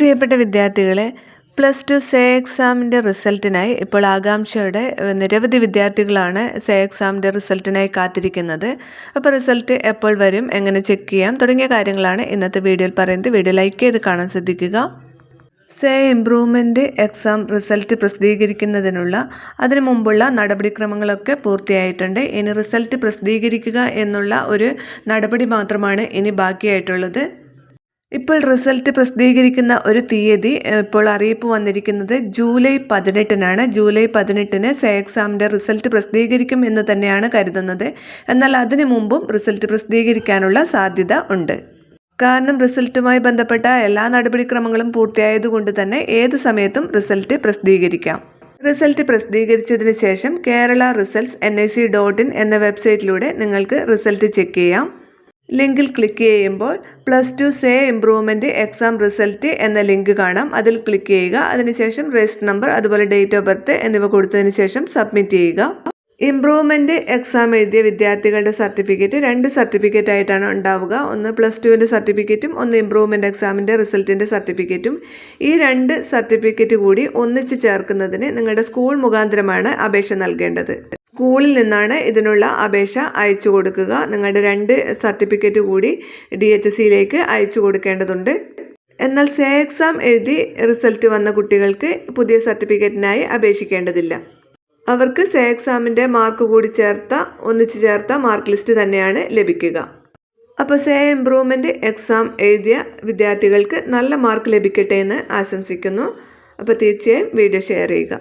പ്രിയപ്പെട്ട വിദ്യാർത്ഥികളെ plus two say എക്സാമിന്റെ റിസൾട്ടിനായി ഇപ്പോൾ ആകാംക്ഷയുടെ നിരവധി വിദ്യാർത്ഥികളാണ് സേ എക്സാമിന്റെ റിസൾട്ടിനായി കാത്തിരിക്കുന്നത്. അപ്പോൾ റിസൾട്ട് എപ്പോൾ വരും എങ്ങനെ ചെക്ക് ചെയ്യാം തുടങ്ങിയ കാര്യങ്ങളാണ് ഇന്നത്തെ വീഡിയോയിൽ പറയുന്നത്. വീഡിയോ ലൈക്ക് ചെയ്ത് കാണാൻ ശ്രദ്ധിക്കുക. സേ ഇംപ്രൂവ്മെന്റ് എക്സാം റിസൾട്ട് പ്രസിദ്ധീകരിക്കുന്നതിനുള്ള അതിനു മുമ്പുള്ള നടപടിക്രമങ്ങളൊക്കെ പൂർത്തിയായിട്ടുണ്ട്. ഇനി റിസൾട്ട് പ്രസിദ്ധീകരിക്കുക എന്നുള്ള ഒരു നടപടി മാത്രമാണ് ഇനി ബാക്കിയായിട്ടുള്ളത്. ഇപ്പോൾ റിസൾട്ട് പ്രസിദ്ധീകരിക്കുന്ന ഒരു തീയതി ഇപ്പോൾ അറിയിപ്പ് വന്നിരിക്കുന്നത് ജൂലൈ പതിനെട്ടിനാണ്. ജൂലൈ പതിനെട്ടിന് സേ എക്സാമിന്റെ റിസൾട്ട് പ്രസിദ്ധീകരിക്കും എന്ന് തന്നെയാണ് കരുതുന്നത്. എന്നാൽ അതിനു മുമ്പും റിസൾട്ട് പ്രസിദ്ധീകരിക്കാനുള്ള സാധ്യത ഉണ്ട്. കാരണം റിസൾട്ടുമായി ബന്ധപ്പെട്ട എല്ലാ നടപടിക്രമങ്ങളും പൂർത്തിയായതുകൊണ്ട് തന്നെ ഏത് സമയത്തും റിസൾട്ട് പ്രസിദ്ധീകരിക്കാം. റിസൾട്ട് പ്രസിദ്ധീകരിച്ചതിന് ശേഷം Kerala results N I C dot in എന്ന വെബ്സൈറ്റിലൂടെ നിങ്ങൾക്ക് റിസൾട്ട് ചെക്ക് ചെയ്യാം. ലിങ്കിൽ ക്ലിക്ക് ചെയ്യുമ്പോൾ plus two say improvement exam result എന്ന ലിങ്ക് കാണാം. അതിൽ ക്ലിക്ക് ചെയ്യുക. അതിനുശേഷം രജിസ്റ്റർ നമ്പർ അതുപോലെ ഡേറ്റ് ഓഫ് ബർത്ത് എന്നിവ കൊടുത്തതിന് ശേഷം സബ്മിറ്റ് ചെയ്യുക. ഇംപ്രൂവ്മെന്റ് എക്സാം എഴുതിയ വിദ്യാർത്ഥികളുടെ സർട്ടിഫിക്കറ്റ് രണ്ട് സർട്ടിഫിക്കറ്റ് ആയിട്ടാണ് ഉണ്ടാവുക. ഒന്ന് പ്ലസ് ടുവിന്റെ സർട്ടിഫിക്കറ്റും ഒന്ന് ഇംപ്രൂവ്മെന്റ് എക്സാമിന്റെ റിസൾട്ടിന്റെ സർട്ടിഫിക്കറ്റും ഈ രണ്ട് സർട്ടിഫിക്കറ്റ് കൂടി ഒന്നിച്ച് ചേർക്കുന്നതിന് നിങ്ങളുടെ സ്കൂൾ മുഖാന്തരമാണ് അപേക്ഷ നൽകേണ്ടത്. സ്കൂളിൽ നിന്നാണ് ഇതിനുള്ള അപേക്ഷ അയച്ചു കൊടുക്കുക. നിങ്ങളുടെ രണ്ട് സർട്ടിഫിക്കറ്റ് കൂടി ഡി എച്ച് സിയിലേക്ക് അയച്ചു കൊടുക്കേണ്ടതുണ്ട്. എന്നാൽ സേ എക്സാം എഴുതി റിസൾട്ട് വന്ന കുട്ടികൾക്ക് പുതിയ സർട്ടിഫിക്കറ്റിനായി അപേക്ഷിക്കേണ്ടതില്ല. അവർക്ക് സേ എക്സാമിന്റെ മാർക്ക് കൂടി ചേർത്ത ഒന്നിച്ചു ചേർത്ത മാർക്ക് ലിസ്റ്റ് തന്നെയാണ് ലഭിക്കുക. അപ്പോൾ സേ ഇംപ്രൂവ്മെന്റ് എക്സാം എഴുതിയ വിദ്യാർത്ഥികൾക്ക് നല്ല മാർക്ക് ലഭിക്കട്ടെ എന്ന് ആശംസിക്കുന്നു. അപ്പോൾ തീർച്ചയായും വീഡിയോ ഷെയർ ചെയ്യുക.